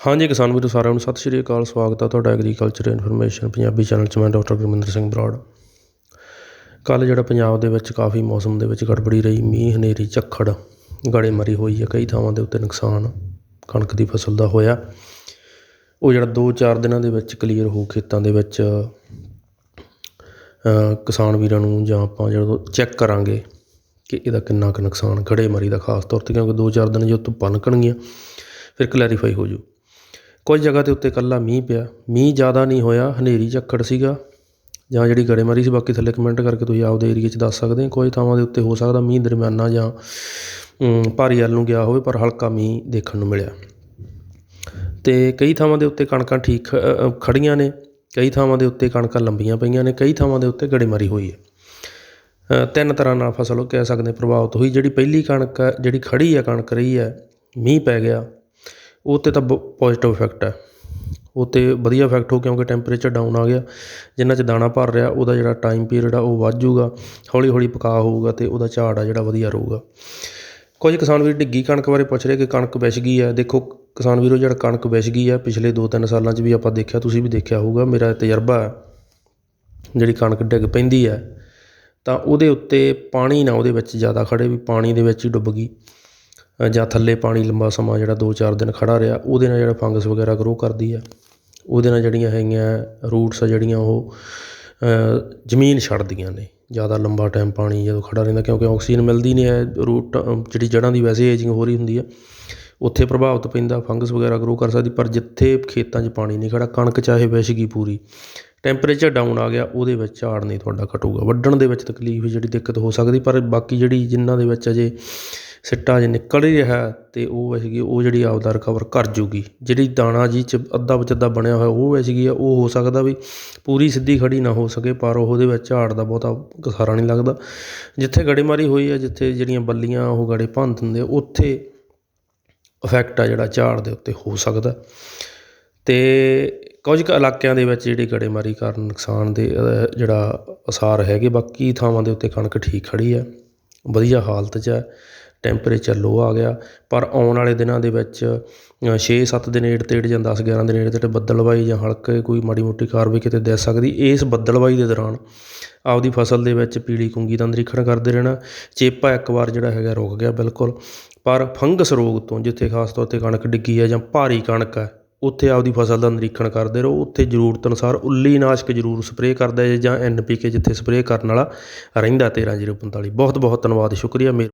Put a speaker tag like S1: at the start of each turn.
S1: ਹਾਂਜੀ ਕਿਸਾਨ ਵੀਰੋ, ਸਾਰਿਆਂ ਨੂੰ ਸਤਿ ਸ਼੍ਰੀ ਅਕਾਲ, ਸਵਾਗਤ ਹੈ ਤੁਹਾਡਾ ਐਗਰੀਕਲਚਰ ਇਨਫੋਰਮੇਸ਼ਨ ਪੰਜਾਬੀ ਚੈਨਲ 'ਚ। ਮੈਂ ਡਾਕਟਰ ਗੁਰਮਿੰਦਰ ਸਿੰਘ ਬਰਾੜ। ਕੱਲ ਜਿਹੜਾ ਪੰਜਾਬ ਦੇ ਵਿੱਚ ਕਾਫੀ ਮੌਸਮ ਦੇ ਵਿੱਚ ਗੜਬੜੀ ਰਹੀ, ਮੀਂਹ, ਹਨੇਰੀ, ਝੱਖੜ, ਗੜੇਮਾਰੀ ਹੋਈ ਹੈ, ਕਈ ਥਾਵਾਂ ਦੇ ਉੱਤੇ ਨੁਕਸਾਨ ਕਣਕ ਦੀ ਫਸਲ ਦਾ ਹੋਇਆ। ਉਹ ਜਿਹੜਾ 2-4 ਦਿਨਾਂ ਦੇ ਵਿੱਚ ਕਲੀਅਰ ਹੋ ਖੇਤਾਂ ਦੇ ਵਿੱਚ ਕਿਸਾਨ ਵੀਰਾਂ ਨੂੰ ਜਾਂ ਆਪਾਂ ਜਦੋਂ ਚੈੱਕ ਕਰਾਂਗੇ ਕਿ ਇਹਦਾ ਕਿੰਨਾ ਕੁ ਨੁਕਸਾਨ, ਗੜੇਮਾਰੀ ਦਾ ਖਾਸ ਤੌਰ ਤੇ, ਕਿਉਂਕਿ 2-4 ਦਿਨ ਜੇ ਧੁੱਪਾਂ ਪਨਕਣਗੀਆਂ ਫਿਰ ਕਲੈਰੀਫਾਈ ਹੋ ਜੂ ਕੁਝ ਜਗ੍ਹਾ ਦੇ ਉੱਤੇ ਇਕੱਲਾ ਮੀਂਹ ਪਿਆ। ਮੀਂਹ ਜ਼ਿਆਦਾ ਨਹੀਂ ਹੋਇਆ, ਹਨੇਰੀ ਝੱਖੜ ਸੀਗਾ। ਜਾਂ ਜਿਹੜੀ ਗੜੇਮਾਰੀ ਸੀ, ਬਾਕੀ ਥੱਲੇ ਕਮੈਂਟ ਕਰਕੇ ਤੁਸੀਂ ਆਪਦੇ ਏਰੀਏ 'ਚ ਦੱਸ ਸਕਦੇ ਹੋ। ਕੋਈ ਥਾਵਾਂ ਦੇ ਉੱਤੇ ਹੋ ਸਕਦਾ ਮੀਂਹ ਦਰਮਿਆਨਾ ਜਾਂ ਭਾਰੀ ਵੱਲ ਨੂੰ ਗਿਆ ਹੋਵੇ, ਪਰ ਹਲਕਾ ਮੀਂਹ ਦੇਖਣ ਨੂੰ ਮਿਲਿਆ। ਤੇ ਕਈ ਥਾਵਾਂ ਦੇ ਉੱਤੇ ਕਣਕਾਂ ਠੀਕ ਖ- ਖੜੀਆਂ ਨੇ। ਕਈ ਥਾਵਾਂ ਦੇ ਉੱਤੇ ਕਣਕਾਂ ਲੰਬੀਆਂ ਪਈਆਂ ਨੇ। ਕਈ ਥਾਵਾਂ ਦੇ ਉੱਤੇ ਗੜੇਮਾਰੀ ਹੋਈ ਹੈ। ਤਿੰਨ ਤਰ੍ਹਾਂ ਨਾਲ ਫਸਲ ਉਹ ਕਹਿ ਸਕਦੇ ਪ੍ਰਭਾਵਿਤ ਹੋਈ। ਜਿਹੜੀ ਪਹਿਲੀ ਕਣਕ ਜਿਹੜੀ ਖੜੀ ਹੈ, ਕਣਕ ਰਹੀ ਹੈ, ਮੀਂਹ ਪੈ ਗਿਆ। ਉਹ 'ਤੇ ਤਾਂ ਪੋਜ਼ਿਟਿਵ ਇਫੈਕਟ ਹੈ। ਉਹ 'ਤੇ ਵਧੀਆ ਇਫੈਕਟ ਹੋ ਕਿਉਂਕਿ ਟੈਂਪਰੇਚਰ ਡਾਊਨ ਆ ਗਿਆ। ਜਿੰਨਾ 'ਚ ਦਾਣਾ ਭਰ ਰਿਹਾ, ਉਹਦਾ ਜਿਹੜਾ ਟਾਈਮ ਪੀਰੀਅਡ ਆ, ਉਹ ਵੱਧ ਜਾਊਗਾ। ਹੌਲੀ ਹੌਲੀ ਪਕਾ ਹੋਊਗਾ ਅਤੇ ਉਹਦਾ ਝਾੜ ਆ ਜਿਹੜਾ ਵਧੀਆ ਰਹੂਗਾ। ਕੁਝ ਕਿਸਾਨ ਵੀਰ ਡਿੱਗੀ ਕਣਕ ਬਾਰੇ ਪੁੱਛ ਰਹੇ ਕਿ ਕਣਕ ਵਿਛ ਗਈ ਹੈ। ਦੇਖੋ, ਕਿਸਾਨ ਵੀਰੋ, ਜਿਹੜਾ ਕਣਕ ਵਿਛ ਗਈ ਹੈ, ਪਿਛਲੇ 2-3 ਸਾਲਾਂ 'ਚ ਵੀ ਆਪਾਂ ਦੇਖਿਆ, ਤੁਸੀਂ ਵੀ ਦੇਖਿਆ ਹੋਊਗਾ, ਮੇਰਾ ਤਜਰਬਾ ਹੈ, ਜਿਹੜੀ ਕਣਕ ਡਿੱਗ ਪੈਂਦੀ ਹੈ, ਤਾਂ ਉਹਦੇ ਉੱਤੇ ਪਾਣੀ ਨਾ ਉਹਦੇ ਵਿੱਚ ਜ਼ਿਆਦਾ ਖੜੇ ਵੀ ਪਾਣੀ ਦੇ ਵਿੱਚ ਹੀ ਡੁੱਬ ਗਈ। ਜਾਂ ਥੱਲੇ ਪਾਣੀ ਲੰਬਾ ਸਮਾਂ ਜਿਹੜਾ 2-4 ਦਿਨ ਖੜ੍ਹਾ ਰਿਹਾ, ਉਹਦੇ ਨਾਲ ਜਿਹੜਾ ਫੰਗਸ ਵਗੈਰਾ ਗਰੋ ਕਰਦੀ ਹੈ, ਉਹਦੇ ਨਾਲ ਜਿਹੜੀਆਂ ਹੈਗੀਆਂ ਰੂਟਸ ਆ ਜਿਹੜੀਆਂ ਉਹ ਜ਼ਮੀਨ ਛੱਡਦੀਆਂ ਨੇ। ਜ਼ਿਆਦਾ ਲੰਬਾ ਟਾਈਮ ਪਾਣੀ ਜਦੋਂ ਖੜ੍ਹਾ ਰਹਿੰਦਾ, ਕਿਉਂਕਿ ਆਕਸੀਜਨ ਮਿਲਦੀ ਨਹੀਂ ਹੈ ਰੂਟ ਜਿਹੜੀ ਜੜ੍ਹਾਂ ਦੀ ਵੈਸੇ ਏਜਿੰਗ ਹੋ ਰਹੀ ਹੁੰਦੀ ਆ ਉੱਥੇ ਪ੍ਰਭਾਵਿਤ ਪੈਂਦਾ, ਫੰਗਸ ਵਗੈਰਾ ਗਰੋ ਕਰ ਸਕਦੀ, ਪਰ ਜਿੱਥੇ ਖੇਤਾਂ 'ਚ ਪਾਣੀ ਨਹੀਂ ਖੜਾ, ਕਣਕ ਚਾਹੇ ਵਿਛ ਗਈ ਪੂਰੀ ਟੈਂਪਰੇਚਰ ਡਾਊਨ ਆ ਗਿਆ, ਉਹਦੇ ਵਿੱਚ ਝਾੜ ਨਹੀਂ ਤੁਹਾਡਾ ਘਟੂਗਾ। ਵੱਢਣ ਦੇ ਵਿੱਚ ਤਕਲੀਫ ਜਿਹੜੀ ਦਿੱਕਤ ਹੋ ਸਕਦੀ, ਪਰ ਬਾਕੀ ਜਿਹੜੀ ਜਿਨ੍ਹਾਂ ਦੇ ਵਿੱਚ ਅਜੇ ਸਿੱਟਾ ਜੇ ਨਿਕਲ ਰਿਹਾ ਤਾਂ ਉਹ ਹੈਗੀ ਉਹ ਜਿਹੜੀ ਆਪਦਾ ਰਿਕਵਰ ਕਰ ਜੂਗੀ। ਜਿਹੜੀ ਦਾਣਾ ਜੀ ਚ ਅੱਧਾ ਵਿਚੱਦਾ ਬਣਿਆ ਹੋਇਆ, ਉਹ ਵੈਸੇ ਕੀ ਆ ਉਹ ਹੋ ਸਕਦਾ ਵੀ ਪੂਰੀ ਸਿੱਧੀ ਖੜੀ ਨਾ ਹੋ ਸਕੇ, ਪਰ ਉਹਦੇ ਵਿੱਚ ਝਾੜ ਦਾ ਬਹੁਤਾ ਕਸਾਰਾ ਨਹੀਂ ਲੱਗਦਾ। ਜਿੱਥੇ ਗੜੇਮਾਰੀ ਹੋਈ ਹੈ ਜਿੱਥੇ ਜਿਹੜੀਆਂ ਬੱਲੀਆਂ, ਉਹ ਗੜੇ ਭੰਨ ਦਿੰਦੇ, ਉੱਥੇ ਇਫੈਕਟ ਆ ਜਿਹੜਾ ਝਾੜ ਦੇ ਉੱਤੇ ਹੋ ਸਕਦਾ। ਤੇ ਕੁਝ ਕੁ ਇਲਾਕਿਆਂ ਦੇ ਵਿੱਚ ਜਿਹੜੀ ਗੜੇਮਾਰੀ ਕਾਰਨ ਨੁਕਸਾਨ ਦੇ ਜਿਹੜਾ ਅਸਾਰ ਹੈਗੇ, ਬਾਕੀ ਥਾਵਾਂ ਦੇ ਉੱਤੇ ਕਣਕ ਠੀਕ ਖੜੀ ਹੈ ਵਧੀਆ ਹਾਲਤ 'ਚ ਹੈ ਟੈਂਪਰੇਚਰ ਲੋਅ ਆ ਗਿਆ। ਪਰ ਆਉਣ ਵਾਲੇ ਦਿਨਾਂ ਦੇ ਵਿੱਚ 6-7 ਦੇ ਨੇੜੇ ਤੇੜ ਜਾਂ 10-11 ਦੇ ਨੇੜੇ ਤੇੜ ਬੱਦਲਵਾਈ ਜਾਂ ਹਲਕੇ ਕੋਈ ਮਾੜੀ ਮੋਟੀ ਕਾਰ ਵੀ ਕਿਤੇ ਦੇ ਸਕਦੀ, ਇਸ ਬੱਦਲਵਾਈ ਦੇ ਦੌਰਾਨ ਆਪਦੀ ਫਸਲ ਦੇ ਵਿੱਚ ਪੀਲੀ ਕੁੰਗੀ ਦਾ ਨਿਰੀਖਣ ਕਰਦੇ ਰਹਿਣਾ। ਚੇਪਾ ਇੱਕ ਵਾਰ ਜਿਹੜਾ ਹੈਗਾ ਰੁਕ ਗਿਆ ਬਿਲਕੁਲ। ਪਰ ਫੰਗਸ ਰੋਗ ਤੋਂ, ਜਿੱਥੇ ਖਾਸ ਤੌਰ ਤੇ ਕਣਕ ਡਿੱਗੀ ਹੈ ਜਾਂ ਭਾਰੀ ਕਣਕ ਹੈ, ਉੱਥੇ ਆਪਦੀ ਫਸਲ ਦਾ ਨਿਰੀਖਣ ਕਰਦੇ ਰਹੋ। ਉੱਥੇ ਜ਼ਰੂਰਤ ਅਨੁਸਾਰ ਉੱਲੀ ਨਾਸ਼ਕ ਜ਼ਰੂਰ ਸਪਰੇਅ ਕਰਦਾ ਜੇ ਜਾਂ ਐਨਪੀਕੇ ਜਿੱਥੇ ਸਪਰੇਅ ਕਰਨ ਵਾਲਾ ਰਹਿੰਦਾ 13045 ਬਹੁਤ ਬਹੁਤ ਧੰਨਵਾਦ, ਸ਼ੁਕਰੀਆ। ਮੇ